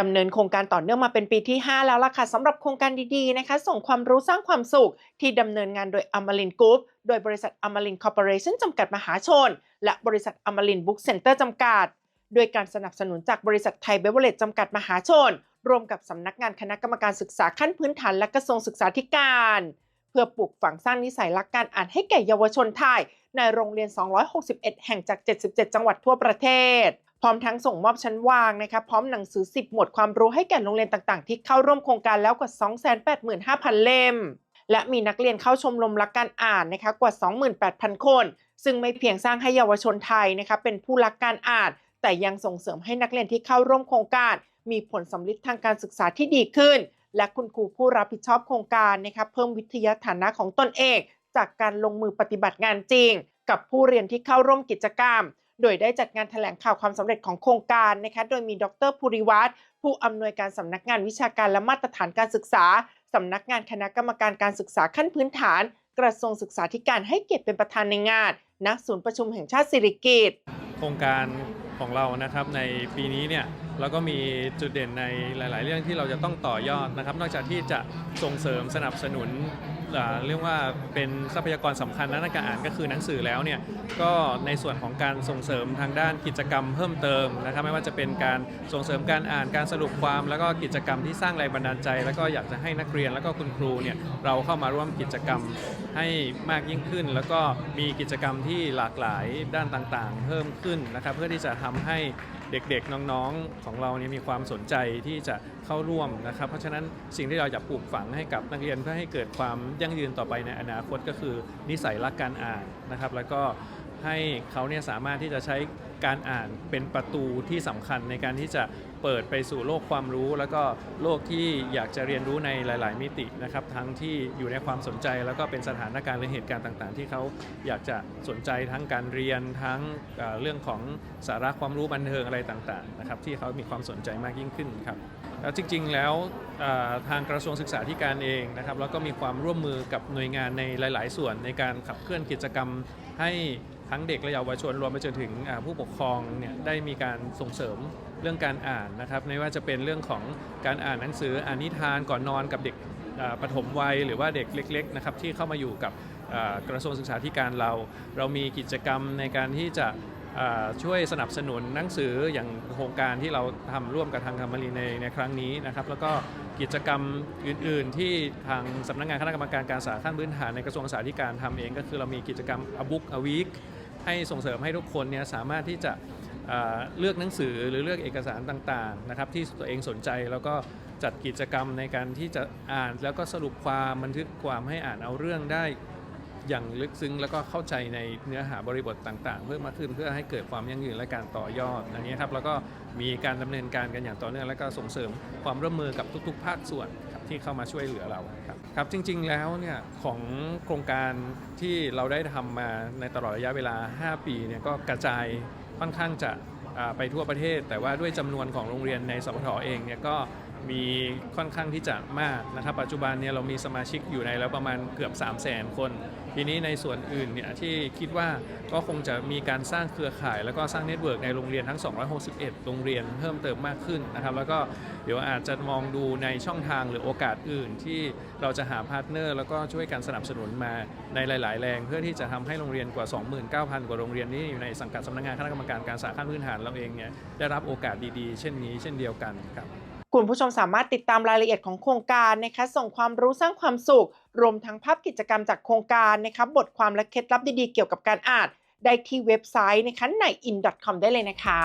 ดำเนินโครงการต่อเนื่องมาเป็นปีที่ 5 แล้วล่ะค่ะสำหรับโครงการดีๆนะคะ ส่งความรู้สร้างความสุข ที่ดำเนินงานโดยอมรินกรุ๊ปโดยบริษัทอมรินคอร์ปอเรชั่นจำกัดมหาชน และบริษัทอมรินบุ๊กเซ็นเตอร์จำกัดโดยการสนับสนุนจากบริษัทไทยเบเวอร์เลจจำกัดมหาชน ร่วมกับสำนักงานคณะกรรมการศึกษาขั้นพื้นฐานและกระทรวงศึกษาธิการ เพื่อปลูกฝังสร้างนิสัยรักการอ่านให้แก่เยาวชนไทย ในโรงเรียน 261 แห่งจาก 77 จังหวัดทั่วประเทศ พร้อมทั้งส่งมอบชั้นวางนะคะพร้อมหนังสือ 10 หมวดความรู้ให้แก่โรงเรียนต่างๆ ที่เข้าร่วมโครงการแล้วกว่า 285,000 เล่ม และมีนักเรียนเข้าชมรมรักการอ่านนะคะกว่า 28,000 คน ซึ่งไม่เพียงสร้างให้เยาวชนไทยนะคะเป็นผู้รักการอ่าน แต่ยังส่งเสริมให้นักเรียนที่เข้าร่วมโครงการ มีผลสำลิดทางการศึกษาที่ดีขึ้น และคุณครูผู้รับผิดชอบโครงการนะคะเพิ่มวิทยาฐานะของตนเอง จากการลงมือปฏิบัติงานจริง กับผู้เรียนที่เข้าร่วมกิจกรรม โดยได้จัดงานแถลงข่าวความสำเร็จของโครงการนะคะโดยมีดรภูริวัตรผู้อำนวยการสำนักงานวิชาการและมาตรฐานการศึกษาสำนักงานคณะกรรมการการศึกษาขั้นพื้นฐาน กระทรวงศึกษาธิการให้เกียรติเป็นประธานในงานณศูนย์ประชุมแห่งชาติสิริกิติ์โครงการของเรานะครับในปีนี้เนี่ยเราก็มีจุดเด่นในหลาย ๆ เรื่องที่เราจะต้องต่อยอดนะครับ นอกจากที่จะส่งเสริมสนับสนุน เรียกว่าเป็นทรัพยากรสำคัญด้านการอ่านก็คือหนังสือแล้วเนี่ยก็ในส่วนของการส่งเสริมทางด้านกิจกรรมเพิ่มเติมนะครับไม่ว่าจะเป็นการส่งเสริมการอ่านการสรุปความ แล้วก็กิจกรรมที่สร้างแรงบันดาลใจ แล้วก็อยากจะให้นักเรียนแล้วก็คุณครูเนี่ยเราเข้ามาร่วมกิจกรรมให้มากยิ่งขึ้น แล้วก็มีกิจกรรมที่หลากหลายด้านต่างๆ เพิ่มขึ้นนะครับเพื่อที่จะทำให้เด็กๆน้องๆของเราเนี่ยมีความสนใจที่จะเข้าร่วมนะครับ เพราะฉะนั้นสิ่งที่เราจะปลูกฝังให้กับนักเรียนเพื่อให้เกิดความยั่งยืนต่อไปในอนาคตก็คือนิสัยรักการอ่านนะครับ แล้วก็ให้เขาเนี่ยสามารถที่จะใช้ การอ่านเป็นประตูที่สำคัญในการที่จะเปิดไปสู่โลกความรู้ แล้วก็โลกที่อยากจะเรียนรู้ในหลาย ๆ มิตินะครับ ทั้งที่อยู่ในความสนใจแล้วก็เป็นสถานการณ์หรือเหตุการณ์ต่าง ๆ ที่เขาอยากจะสนใจทั้งการเรียนทั้งเรื่องของสาระความรู้บันเทิงอะไรต่าง ๆ นะครับ ที่เขามีความสนใจมากยิ่งขึ้นครับแล้วจริง ๆ แล้วทางกระทรวงศึกษาธิการเองนะครับแล้วก็มีความร่วมมือกับหน่วยงานในหลาย ๆ ส่วนในการขับเคลื่อนกิจกรรมให้ ทั้งเด็กและเยาวชนรวมไปจนถึงผู้ปกครองเนี่ยได้มีการส่งเสริมเรื่องการอ่านนะครับไม่ว่าจะเป็นเรื่องของการอ่านหนังสืออ่านนิทานก่อนนอนกับเด็กปฐมวัยหรือว่าเด็กเล็กๆนะครับที่เข้ามาอยู่กับกระทรวงศึกษาธิการเรา เรามีกิจกรรมในการที่จะช่วยสนับสนุนหนังสืออย่างโครงการที่เราทำร่วมกับทางธรรมรีในในครั้งนี้นะครับ แล้วก็กิจกรรมอื่น ๆ ที่ทางสำนักงานคณะกรรมการการศึกษาขั้นพื้นฐานในกระทรวงศึกษาธิการทำเอง ก็คือเรามีกิจกรรม a book a week ให้ส่งเสริมให้ทุกคนเนี่ยสามารถที่จะเลือกหนังสือหรือเลือกเอกสารต่างๆนะครับที่ตัวเองสนใจแล้วก็จัดกิจกรรมในการที่จะอ่านแล้วก็สรุปความบันทึกความให้อ่านเอาเรื่องได้อย่างลึกซึ้งแล้วก็เข้าใจในเนื้อหาบริบทต่างๆ เพิ่มมากขึ้นเพื่อให้เกิดความยั่งยืนและการต่อยอดอันนี้ครับแล้วก็มีการดำเนินการกันอย่างต่อเนื่องและก็ส่งเสริมความร่วมมือกับทุก ๆ ภาคส่วน ที่เข้ามาช่วยเหลือเราครับครับจริงๆแล้วเนี่ยของโครงการที่เราได้ทำมาในตลอดระยะเวลา 5 ปีเนี่ยก็กระจายค่อนข้างจะไปทั่วประเทศ แต่ว่าด้วยจำนวนของโรงเรียนในสพทเองเนี่ยก็ มีค่อนข้างที่จะมากนะครับ ปัจจุบันเนี่ยเรามีสมาชิกอยู่ในแล้วประมาณเกือบ 3 0 0 0 0 0 คน ทีนี้ในส่วนอื่นเนี่ยที่คิดว่าก็คงจะมีการสร้างเครือข่าย แล้วก็สร้างเน็ตเวิร์กในโรงเรียนทั้ง 261 โรงเรียนเพิ่มเติมมากขึ้นนะครับ แล้วก็เดี๋ยวอาจจะมองดูในช่องทางหรือโอกาสอื่น ที่เราจะหาพาร์ทเนอร์ แล้วก็ช่วยกันสนับสนุนมาในหลาย ๆ แรงเพื่อที่จะทำให้โรงเรียนกว่า 29,000 กว่าโรงเรียนที่อยู่ในสังกัดสำนักงานคณะกรรมการการศึกษาขั้นพื้นฐานเราเองเนี่ยได้รับโอกาสดี ๆ เช่นนี้ เช่นเดียวกันครับ คุณผู้ชมสามารถติดตามรายละเอียดของโครงการนะคะ ส่งความรู้สร้างความสุข รวมทั้งภาพกิจกรรมจากโครงการนะคะบทความและเคล็ดลับดีๆเกี่ยวกับการอ่าน ได้ที่เว็บไซต์นะคะใน in.com ได้เลยนะคะ